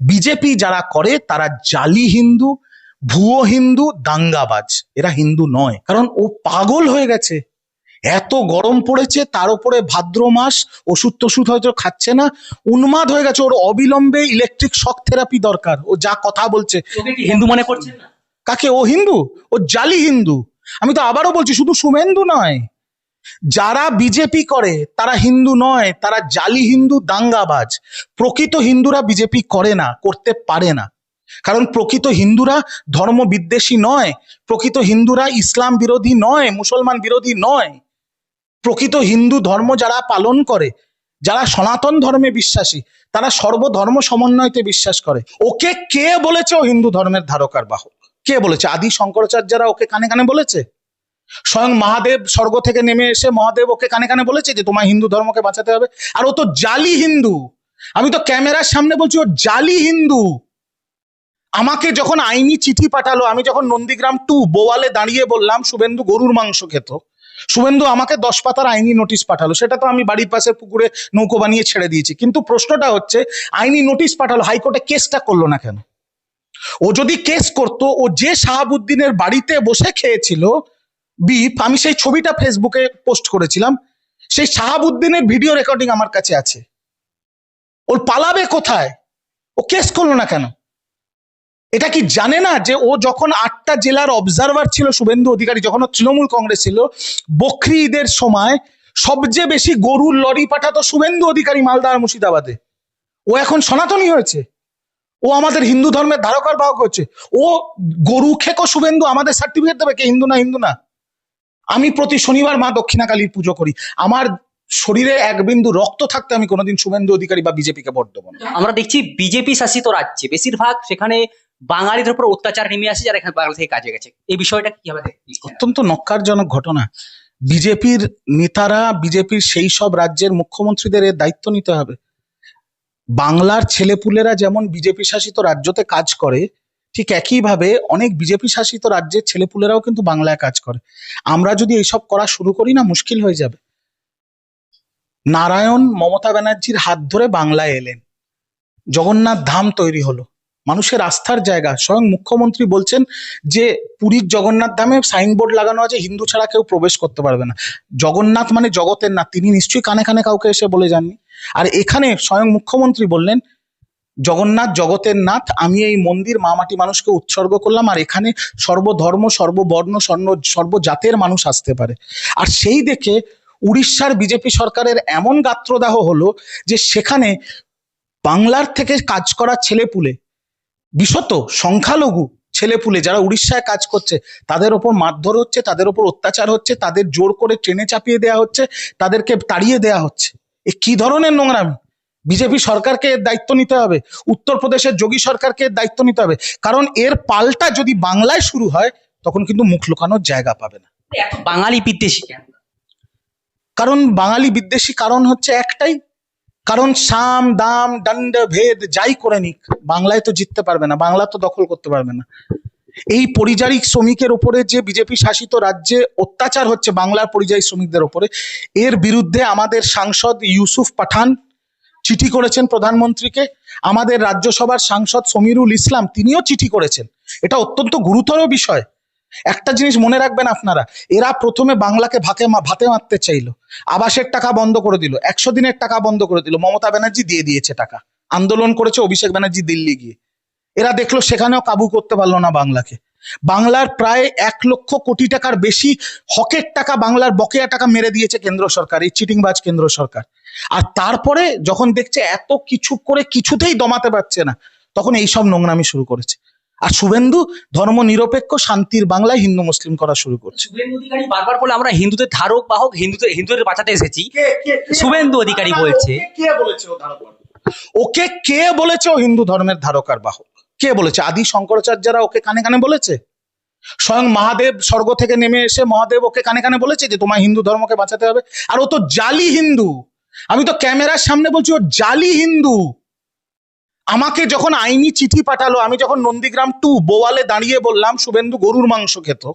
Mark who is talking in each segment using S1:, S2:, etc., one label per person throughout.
S1: BJP যারা করে তারা জালি হিন্দু ভুয়ো হিন্দু দাঙ্গাবাজ। এরা হিন্দু নয়। কারণ ও পাগল হয়ে গেছে। এত গরম পড়েছে তার উপরে ভাদ্র মাস ওষুধ টষুধ হয়তো খাচ্ছে না। উন্মাদ হয়ে গেছে ওর অবিলম্বে ইলেকট্রিক শক থেরাপি দরকার। ও যা কথা বলছে।
S2: হিন্দু মনে করছে না?
S1: কাকে? ও হিন্দু? ও জালি হিন্দু। আমি তো আবারও বলছি শুধু শুভেন্দু নয়। যারা বিজেপি করে, তারা হিন্দু নয়, তারা জালি হিন্দু দাঙ্গাবাজ। প্রকৃত হিন্দুরা বিজেপি করে না, করতে পারে না। কারণ প্রকৃত হিন্দুরা ধর্ম বিদ্বেষী নয়, প্রকৃত হিন্দুরা ইসলাম বিরোধী নয়, মুসলমান বিরোধী নয়। প্রকৃত হিন্দু ধর্ম যারা পালন করে, যারা সনাতন ধর্মে বিশ্বাসী, তারা সর্বধর্ম সমন্বয়তে বিশ্বাস করে। ওকে কে বলেছে ও হিন্দু ধর্মের ধারকার বাহক? কে বলেছে? আদি শঙ্করাচার্যরা ওকে কানে কানে বলেছে? স্বয়ং মহাদেব স্বর্গ থেকে নেমে এসে মহাদেব ওকে কানে কানে বলেছে যে তোমার হিন্দু ধর্মকে বাঁচাতে হবে। আর ও তো জালি হিন্দু। আমি তো ক্যামেরার সামনে বলছি, ও জালি হিন্দু। আমাকে যখন আইনি চিঠি পাঠালো, আমি যখন নন্দীগ্রাম টু বোয়ালে দাঁড়িয়ে বললাম, শুভেন্দু গরুর মাংস খেত। শুভেন্দু আমাকে দশ পাতার আইনি নোটিশ পাঠালো। সেটা তো আমি বাড়ির পাশে পুকুরে নৌকো বানিয়ে ছেড়ে দিয়েছি। কিন্তু প্রশ্নটা হচ্ছে, আইনি নোটিশ পাঠালো, হাইকোর্টে কেসটা করল না কেন? ও যদি কেস করতো, ও যে শাহাবুদ্দিনের বাড়িতে বসে খেয়েছিল বিপ আমি সেই ছবিটা ফেসবুকে পোস্ট করেছিলাম। সেই শাহাবুদ্দিনের ভিডিও রেকর্ডিং আমার কাছে আছে। ওর পালাবে কোথায়? ও কেস করল না কেন? এটা কি জানে না যে ও যখন আটটা জেলার অবজারভার ছিল, শুভেন্দু অধিকারী, যখন তৃণমূল কংগ্রেস ছিল, বকরি ঈদের সময় সবচেয়ে বেশি গরুর লরি পাঠাতো শুভেন্দু অধিকারী মালদা আর মুর্শিদাবাদে। ও এখন সনাতনী হয়েছে। ও আমাদের হিন্দু ধর্মের ধারকার বাহক হচ্ছে। ও গরু খেকো শুভেন্দু, আমাদের সার্টিফিকেট দেবে কে? হিন্দু না হিন্দু না? আমি প্রতি শনিবার মা দক্ষিণাকালীর পুজো করি। আমার শরীরে এক বিন্দু রক্ত থাকতে আমি কোনোদিন শুভেন্দু অধিকারী বা বিজেপিকে ভোট দেবো না।
S2: আমরা দেখছি বিজেপি শাসিত রাজ্যে বেশিরভাগ সেখানে বাঙালিদের উপর অত্যাচার নেমে আসে যারা এখানে বাংলা থেকে কাজে গেছে। এই বিষয়টা কীভাবে?
S1: অত্যন্ত নক্কারজনক ঘটনা। বিজেপির নেতারা বিজেপির সেই সব রাজ্যের মুখ্যমন্ত্রীদের এর দায়িত্ব নিতে হবে। বাংলার ছেলেপুলেরা যেমন বিজেপি শাসিত রাজ্যতে কাজ করে ঠিক একইভাবে অনেক বিজেপি শাসিত রাজ্যের ছেলেপুলেরাও কিন্তু বাংলায় কাজ করে। আমরা যদি এইসব করা শুরু করি না, মুশকিল হয়ে যাবে। নারায়ণ মমতা ব্যানার্জির হাত ধরে বাংলায় এলেন। জগন্নাথ ধাম তৈরি হলো। মানুষের আস্থার জায়গা। স্বয়ং মুখ্যমন্ত্রী বলছেন যে, পুরীর জগন্নাথ ধামে সাইনবোর্ড লাগানো আছে, হিন্দু ছাড়া কেউ প্রবেশ করতে পারবে না। জগন্নাথ মানে জগতের নাথ তিনি নিশ্চয়ই কানে কানে কাউকে এসে বলে যাননি। আর এখানে স্বয়ং মুখ্যমন্ত্রী বললেন জগন্নাথ, জগতের নাথ, আমি এই মন্দির মামাটি মানুষকে উৎসর্গ করলাম আর এখানে সর্বধর্ম, সর্ববর্ণ, স্বর্ণ, সর্বজাতের মানুষ আসতে পারে। আর সেই দেখে উড়িষ্যার বিজেপি সরকারের এমন গাত্রদাহ হলো যে সেখানে বাংলার থেকে কাজ করা ছেলেপুলে, বিশত সংখ্যালঘু ছেলেপুলে যারা উড়িষ্যায় কাজ করছে, তাদের ওপর মারধর হচ্ছে, তাদের ওপর অত্যাচার হচ্ছে, তাদের জোর করে ট্রেনে চাপিয়ে দেওয়া হচ্ছে, তাদেরকে তাড়িয়ে দেওয়া হচ্ছে। এ কি ধরনের নোংরামি? বিজেপি সরকারকে এর দায়িত্ব নিতে হবে উত্তরপ্রদেশের যোগী সরকারকে এর দায়িত্ব নিতে হবে। কারণ এর পাল্টা যদি বাংলায় শুরু হয় তখন কিন্তু মুখ লুকানোর জায়গা পাবে না।
S2: বাঙালি বিদ্বেষী
S1: কারণ বাঙালি বিদ্বেষী কারণ হচ্ছে একটাই। কারণ সাম দাম দণ্ড ভেদ যাই করে নিক বাংলায় তো জিততে পারবে না বাংলা তো দখল করতে পারবে না। এই পরিযায়ী শ্রমিকের উপরে যে বিজেপি শাসিত রাজ্যে অত্যাচার হচ্ছে বাংলার পরিযায়ী শ্রমিকদের উপরে এর বিরুদ্ধে আমাদের সাংসদ ইউসুফ পাঠান চিঠি করেছেন প্রধানমন্ত্রীকে। আমাদের রাজ্যসভার সাংসদ সমীরুল ইসলাম, তিনিও চিঠি করেছেন। এটা অত্যন্ত গুরুতর বিষয়। একটা জিনিস মনে রাখবেন আপনারা, এরা প্রথমে বাংলাকে মা- ভাতে মারতে চাইলো। আবাসের টাকা বন্ধ করে দিল, একশো দিনের টাকা বন্ধ করে দিল। মমতা ব্যানার্জি দিয়ে দিয়েছে টাকা। আন্দোলন করেছে অভিষেক ব্যানার্জি দিল্লি গিয়ে। এরা দেখল সেখানেও কাবু করতে পারল না বাংলাকে। বাংলার প্রায় এক লক্ষ কোটি টাকার বেশি হকের টাকা বাংলার বকেয়া টাকা মেরে দিয়েছে কেন্দ্র সরকার এই চিটিংবাজ কেন্দ্র সরকার। আর তারপরে যখন দেখছে এত কিছু করে কিছুতেই দমাতে পারছে না তখন এইসব নোংরামি শুরু করেছে। আর শুভেন্দু ধর্ম নিরপেক্ষ শান্তির বাংলায় হিন্দু মুসলিম করা শুরু করছে।
S2: বারবার বলে আমরা হিন্দুদের ধারক বাহক হিন্দুদের হিন্দুদের বাঁচাতে এসেছি। শুভেন্দু অধিকারী বলছে।
S1: কে বলেছে ও ধারক বাহক? ওকে কে বলেছে ও হিন্দু ধর্মের ধারকার বাহক? কে বলেছে? আদি শঙ্করাচার্যরা ওকে কানে কানে বলেছে? স্বয়ং মহাদেব স্বর্গ থেকে নেমে এসে মহাদেব ওকে কানে কানে বলেছে যে তোমার হিন্দু ধর্মকে বাঁচাতে হবে। আর ও তো জালি হিন্দু। আমি তো ক্যামেরার সামনে বলছি, ও জালি হিন্দু। আমাকে যখন আইনি চিঠি পাঠালো, আমি যখন নন্দীগ্রাম টু বোয়ালে দাঁড়িয়ে বললাম, শুভেন্দু গরুর মাংস খেত।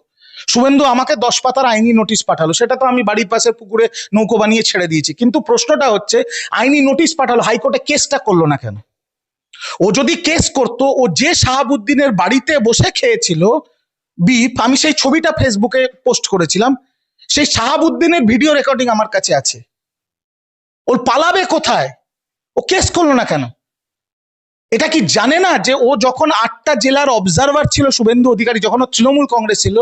S1: শুভেন্দু আমাকে দশ পাতার আইনি নোটিশ পাঠালো। সেটা তো আমি বাড়ির পাশে পুকুরে নৌকো বানিয়ে ছেড়ে দিয়েছি। কিন্তু প্রশ্নটা হচ্ছে, আইনি নোটিশ পাঠালো, হাইকোর্টে কেসটা করল না কেন? ও যদি কেস করতো, ও যে শাহাবুদ্দিনের বাড়িতে বসে খেয়েছিল বিপ আমি সেই ছবিটা ফেসবুকে পোস্ট করেছিলাম, সেই শাহাবুদ্দিনের ভিডিও রেকর্ডিং আমার কাছে আছে। ওর পালাবে কোথায়? ও কেস করল না কেন? এটা কি জানে না যে ও যখন আটটা জেলার অবজারভার ছিল, শুভেন্দু অধিকারী, যখন তৃণমূল কংগ্রেস ছিল,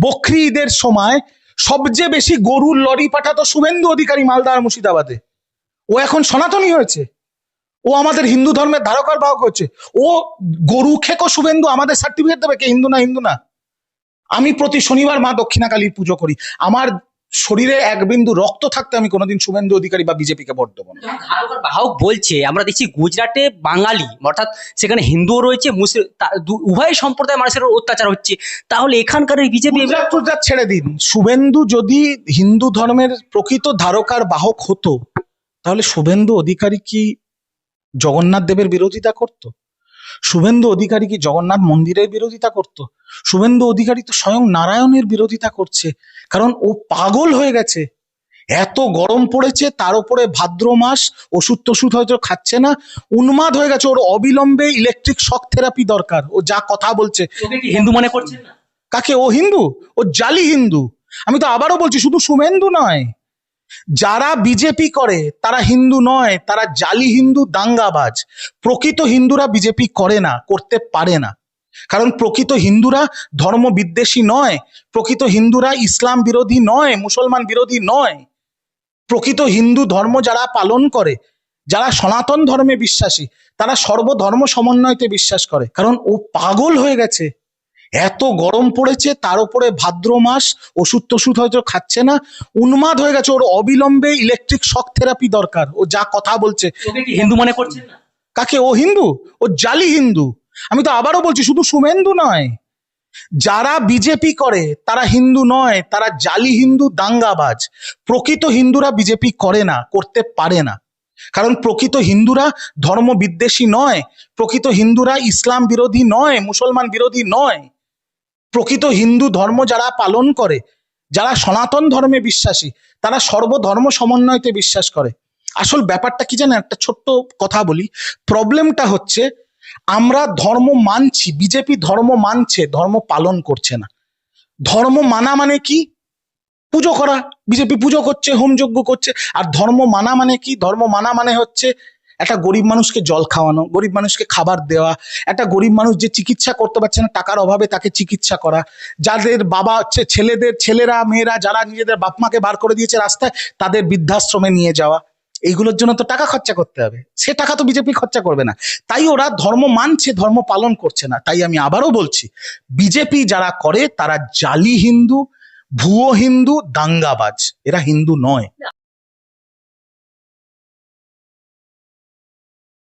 S1: বকরি ঈদের সময় সবচেয়ে বেশি গরুর লরি পাঠাতো শুভেন্দু অধিকারী মালদা আর মুর্শিদাবাদে। ও এখন সনাতনী হয়েছে। ও আমাদের হিন্দু ধর্মের ধারকার বাহক হচ্ছে। ও গরু খেকো শুভেন্দু আমাদের সার্টিফিকেট দেবে কে হিন্দু না হিন্দু না? আমি প্রতি শনিবার মা দক্ষিণাকালীর পুজো করি। আমার শরীরে এক বিন্দু রক্ত থাকতে আমি কোনোদিন শুভেন্দু অধিকারী বা বিজেপিকে ভোট দেবো না।
S2: বাহক বলছে আমরা দেখছি গুজরাটে বাঙালি অর্থাৎ সেখানে হিন্দুও রয়েছে মুসলিম উভয় সম্প্রদায় মানুষের অত্যাচার হচ্ছে। তাহলে এখানকার এই বিজেপি
S1: গুজরাট ছেড়ে দিন। শুভেন্দু যদি হিন্দু ধর্মের প্রকৃত ধারকার বাহক হতো তাহলে শুভেন্দু অধিকারী কি জগন্নাথ দেবের বিরোধিতা করত? শুভেন্দু অধিকারী কি জগন্নাথ মন্দিরের বিরোধিতা করত? শুভেন্দু অধিকারী তো স্বয়ং নারায়ণের বিরোধিতা করছে। কারণ ও পাগল হয়ে গেছে। এত গরম পড়েছে তার উপরে ভাদ্র মাস ওষুধ টষুধ হয়তো খাচ্ছে না। উন্মাদ হয়ে গেছে ওর অবিলম্বে ইলেকট্রিক শক থেরাপি দরকার। ও যা কথা বলছে।
S2: হিন্দু মনে করছে
S1: কাকে? ও হিন্দু? ও জালি হিন্দু। আমি তো আবারও বলছি শুধু শুভেন্দু নয়। যারা বিজেপি করে, তারা হিন্দু নয়, তারা জালি হিন্দু দাঙ্গাবাজ। প্রকৃত হিন্দুরা বিজেপি করে না, করতে পারে না। কারণ প্রকৃত হিন্দুরা ধর্ম বিদ্বেষী নয়, প্রকৃত হিন্দুরা ইসলাম বিরোধী নয়, মুসলমান বিরোধী নয়। প্রকৃত হিন্দু ধর্ম যারা পালন করে, যারা সনাতন ধর্মে বিশ্বাসী, তারা সর্বধর্ম সমন্বয়তে বিশ্বাস করে। কারণ ও পাগল হয়ে গেছে। এত গরম পড়েছে তার উপরে ভাদ্র মাস ওষুধ টষুধ হয়তো খাচ্ছে না। উন্মাদ হয়ে গেছে ওর অবিলম্বে ইলেকট্রিক শক থেরাপি দরকার। ও যা কথা বলছে।
S2: হিন্দু মনে করছে
S1: কাকে? ও হিন্দু? ও জালি হিন্দু। আমি তো আবারও বলছি শুধু শুভেন্দু নয়। যারা বিজেপি করে তারা হিন্দু নয় তারা জালি হিন্দু দাঙ্গাবাজ। প্রকৃত হিন্দুরা বিজেপি করে না করতে পারে না। কারণ প্রকৃত হিন্দুরা ধর্ম বিদ্বেষী নয় প্রকৃত হিন্দুরা ইসলাম বিরোধী নয় মুসলমান বিরোধী নয়। প্রকৃত হিন্দু ধর্ম যারা পালন করে, যারা সনাতন ধর্মে বিশ্বাসী, তারা সর্বধর্ম সমন্বয়তে বিশ্বাস করে। আসল ব্যাপারটা কি জানেন? একটা ছোট্ট কথা বলি। প্রবলেমটা হচ্ছে, আমরা ধর্ম মানছি, বিজেপি ধর্ম মানছে, ধর্ম পালন করছে না। ধর্ম মানা মানে কি? পুজো করা। বিজেপি পুজো করছে হোম হোমযজ্ঞ করছে। আর ধর্ম মানা মানে কি? ধর্ম মানা মানে হচ্ছে একটা গরিব মানুষকে জল খাওয়ানো, গরিব মানুষকে খাবার দেওয়া, একটা গরিব মানুষ যে চিকিৎসা করতে পারছে না, টাকার অভাবে তাকে চিকিৎসা করা। যাদের বাবা হচ্ছে ছেলেদের, ছেলেরা, মেয়েরা যারা নিজেদের বাপ মাকে বার করে দিয়েছে রাস্তায়, তাদের বৃদ্ধাশ্রমে নিয়ে যাওয়া। এইগুলোর জন্য তো টাকা খরচা করতে হবে। সে টাকা তো বিজেপি খরচা করবে না। তাই ওরা ধর্ম মানছে, ধর্ম পালন করছে না। তাই আমি আবারও বলছি, বিজেপি যারা করে, তারা জালি হিন্দু, ভুয়ো হিন্দু, দাঙ্গাবাজ। এরা হিন্দু নয়।